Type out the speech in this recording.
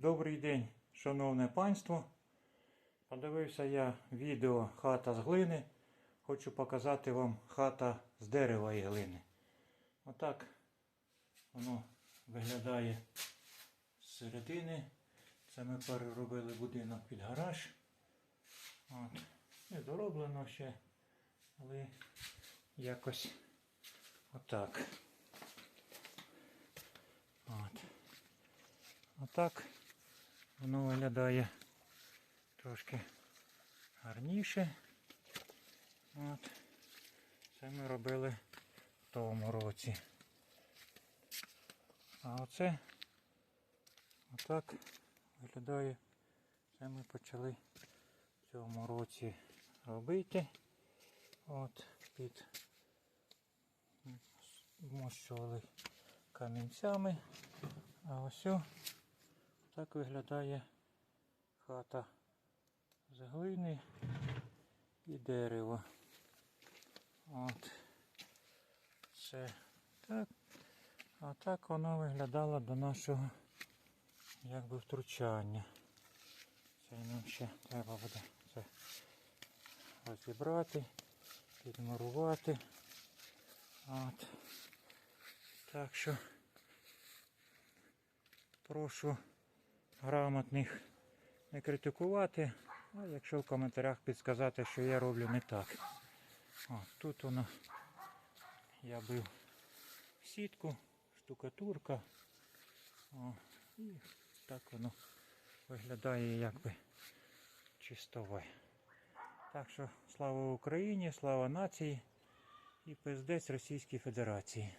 Добрий день, шановне панство. Подивився я відео хата з глини. Хочу показати вам хата з дерева і глини. Отак воно виглядає з середини. Це ми переробили будинок під гараж. От. Не дороблено ще, але якось отак. От. Отак воно виглядає трошки гарніше. От. Це ми робили в тому році. А оце отак виглядає. Це ми почали в цьому році робити. От під вмощували камінцями. А ось так виглядає хата з глини і дерева. От. Це так. А так воно виглядало до нашого якби втручання. Це нам ще треба буде це розібрати, підмурувати. От. Так що прошу грамотних не критикувати, а якщо в коментарях підсказати, що я роблю не так. О, тут воно я бив сітку, штукатурка. О, і так воно виглядає якби чистове. Так що слава Україні, слава нації і пиздець Російській Федерації.